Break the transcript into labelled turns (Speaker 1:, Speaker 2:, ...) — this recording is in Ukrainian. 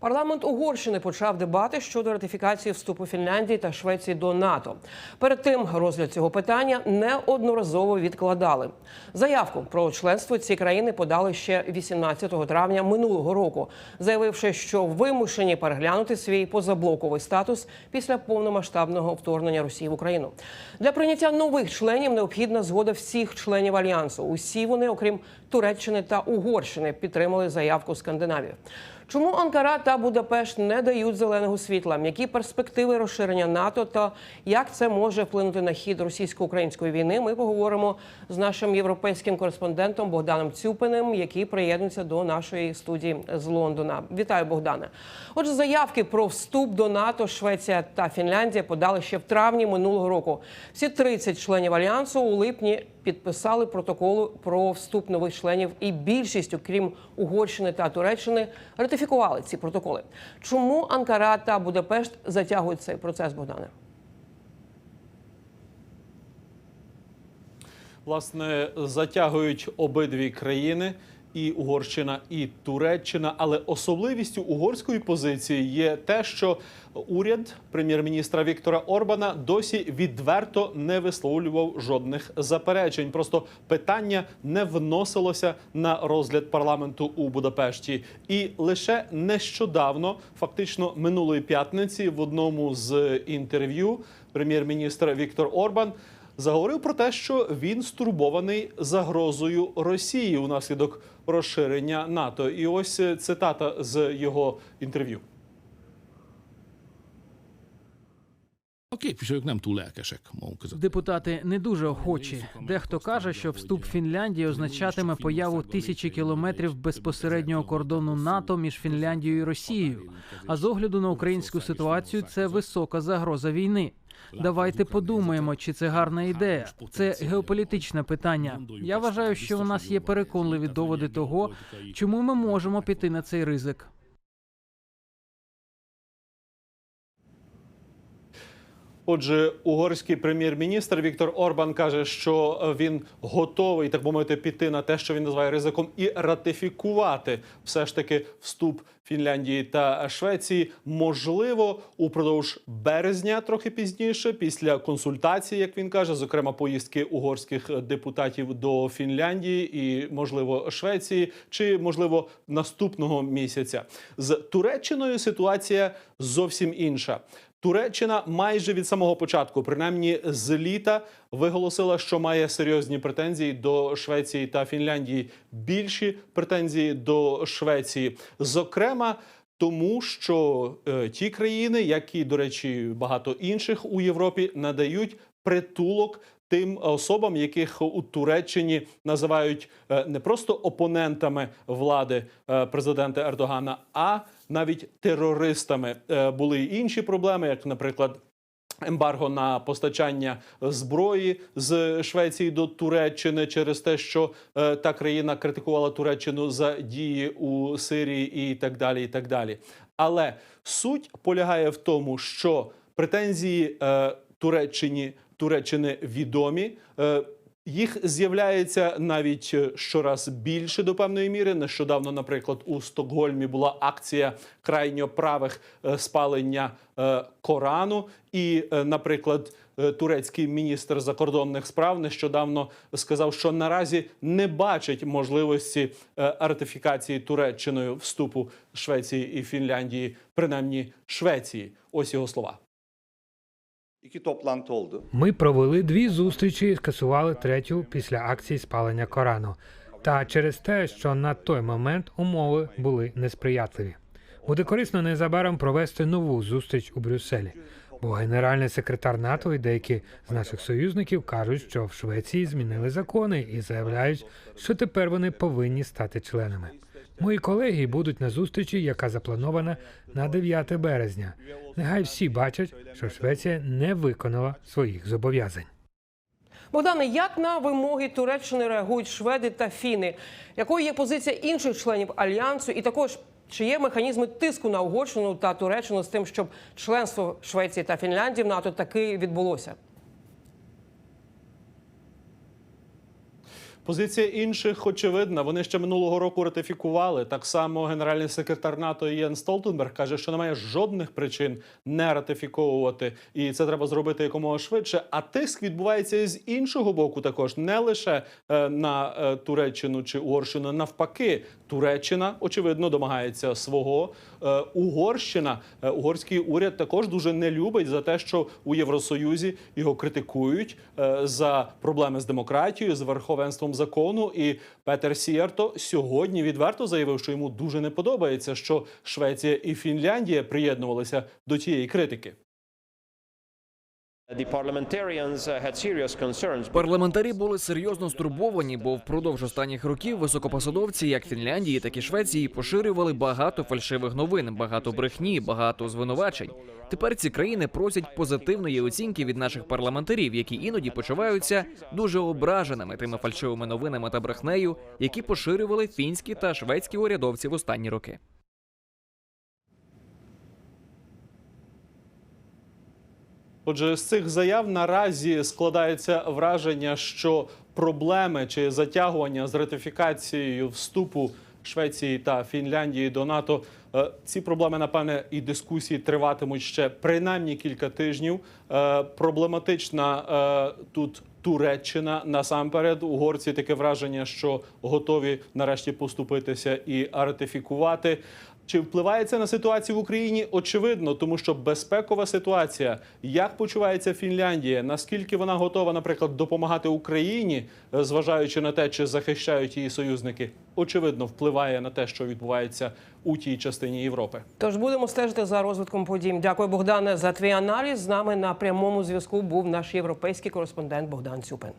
Speaker 1: Парламент Угорщини почав дебати щодо ратифікації вступу Фінляндії та Швеції до НАТО. Перед тим розгляд цього питання неодноразово відкладали. Заявку про членство ці країни подали ще 18 травня минулого року, заявивши, що вимушені переглянути свій позаблоковий статус після повномасштабного вторгнення Росії в Україну. Для прийняття нових членів необхідна згода всіх членів альянсу. Усі вони, окрім Туреччини та Угорщини, підтримали заявку Скандинавії. Чому Анкара та Будапешт не дають зеленого світла? Які перспективи розширення НАТО та як це може вплинути на хід російсько-української війни? Ми поговоримо з нашим європейським кореспондентом Богданом Цюпиним, який приєднується до нашої студії з Лондона. Вітаю, Богдане. Отже, заявки про вступ до НАТО Швеція та Фінляндія подали ще в травні минулого року. Всі 30 членів альянсу у липні підписали протоколи про вступ нових членів, і більшість, окрім Угорщини та Туреччини, ратифікували ці протоколи. Чому Анкара та Будапешт затягують цей процес, Богдане?
Speaker 2: Власне, затягують обидві країни. І Угорщина, і Туреччина, але особливістю угорської позиції є те, що уряд прем'єр-міністра Віктора Орбана досі відверто не висловлював жодних заперечень. Просто питання не вносилося на розгляд парламенту у Будапешті. І лише нещодавно, фактично минулої п'ятниці, в одному з інтерв'ю прем'єр-міністр Віктор Орбан заговорив про те, що він стурбований загрозою Росії унаслідок розширення НАТО. І ось е, цитата з його інтерв'ю.
Speaker 3: A képviselők nem túl lelkesek maguk között.
Speaker 4: Депутати не дуже охочі. Дехто каже, що вступ Фінляндії означатиме появу тисячі кілометрів безпосереднього кордону НАТО між Фінляндією і Росією. А з огляду на українську ситуацію це висока загроза війни. Давайте подумаємо, чи це гарна ідея. Це геополітичне питання. Я вважаю, що у нас є переконливі доводи того, чому ми можемо піти на цей ризик.
Speaker 2: Отже, угорський прем'єр-міністр Віктор Орбан каже, що він готовий, так би мовити, піти на те, що він називає ризиком, і ратифікувати все ж таки вступ Фінляндії та Швеції. Можливо, упродовж березня, трохи пізніше, після консультації, як він каже, зокрема поїздки угорських депутатів до Фінляндії і, можливо, Швеції, чи можливо наступного місяця з Туреччиною ситуація зовсім інша. Туреччина майже від самого початку, принаймні з літа, виголосила, що має серйозні претензії до Швеції та Фінляндії. Більші претензії до Швеції, зокрема. Тому що е, ті країни, як і, до речі, багато інших у Європі, надають притулок тим особам, яких у Туреччині називають е, не просто опонентами влади е, президента Ердогана, а навіть терористами. Е, Були й інші проблеми, як, наприклад. Ембарго на постачання зброї з Швеції до Туреччини через те, що е, та країна критикувала Туреччину за дії у Сирії і так далі. І так далі. Але суть полягає в тому, що претензії е, Туреччині Туреччини відомі. Е, їх з'являється навіть е, щораз більше до певної міри. Нещодавно, наприклад, у Стокгольмі була акція крайньо правих е, спалення Корану. І, наприклад, турецький міністр закордонних справ нещодавно сказав, що наразі не бачить можливості ратифікації Туреччиною вступу Швеції і Фінляндії, принаймні Швеції. Ось його слова.
Speaker 5: İki toplantı oldu.
Speaker 6: Ми провели дві зустрічі і скасували третю після акції спалення Корану. Та через те, що на той момент умови були несприятливі. Буде корисно незабаром провести нову зустріч у Брюсселі. Бо генеральний секретар НАТО і деякі з наших союзників кажуть, що в Швеції змінили закони і заявляють, що тепер вони повинні стати членами. Мої колеги будуть на зустрічі, яка запланована на 9 березня. Нехай всі бачать, що Швеція не виконала своїх зобов'язань.
Speaker 1: Богдане, як на вимоги Туреччини реагують шведи та фіни? Якою є позиція інших членів альянсу? І також чи є механізми тиску на Угорщину та Туреччину з тим, щоб членство Швеції та Фінляндії в НАТО таки відбулося?
Speaker 2: Позиція інших очевидна. Вони ще минулого року ратифікували. Так само генеральний секретар НАТО Єн Столтенберг каже, що немає жодних причин не ратифіковувати, і це треба зробити якомога швидше. А тиск відбувається з іншого боку, також не лише е, на е, Туреччину чи Угорщину. Навпаки, Туреччина очевидно домагається свого. Е, Угорщина, е, угорський уряд також дуже не любить за те, що у Євросоюзі його критикують е, за проблеми з демократією, з верховенством закону. І Петер Сієрто сьогодні відверто заявив, що йому дуже не подобається, що Швеція і Фінляндія приєднувалися до тієї критики.
Speaker 7: Парламентарі були серйозно стурбовані, бо впродовж останніх років високопосадовці, як Фінляндії, так і Швеції, поширювали багато фальшивих новин, багато брехні, багато звинувачень. Тепер ці країни просять позитивної оцінки від наших парламентарів, які іноді почуваються дуже ображеними тими фальшивими новинами та брехнею, які поширювали фінські та шведські урядовці в останні роки.
Speaker 2: Отже, з цих заяв наразі складається враження, що проблеми чи затягування з ратифікацією вступу Швеції та Фінляндії до НАТО е, ці проблеми, напевне, і дискусії триватимуть ще принаймні кілька тижнів. Е, Проблематична е, тут. Туреччина насамперед угорці таке враження, що готові нарешті поступитися і ратифікувати. Чи впливає це на ситуацію в Україні? Очевидно, тому що безпекова ситуація, як почувається Фінляндія, наскільки вона готова, наприклад, допомагати Україні, зважаючи на те, чи захищають її союзники, очевидно, впливає на те, що відбувається у тій частині Європи.
Speaker 1: Тож будемо стежити за розвитком подій. Дякую, Богдане, за твій аналіз. З нами на прямому зв'язку був наш європейський кореспондент Богдан Hans Juppen.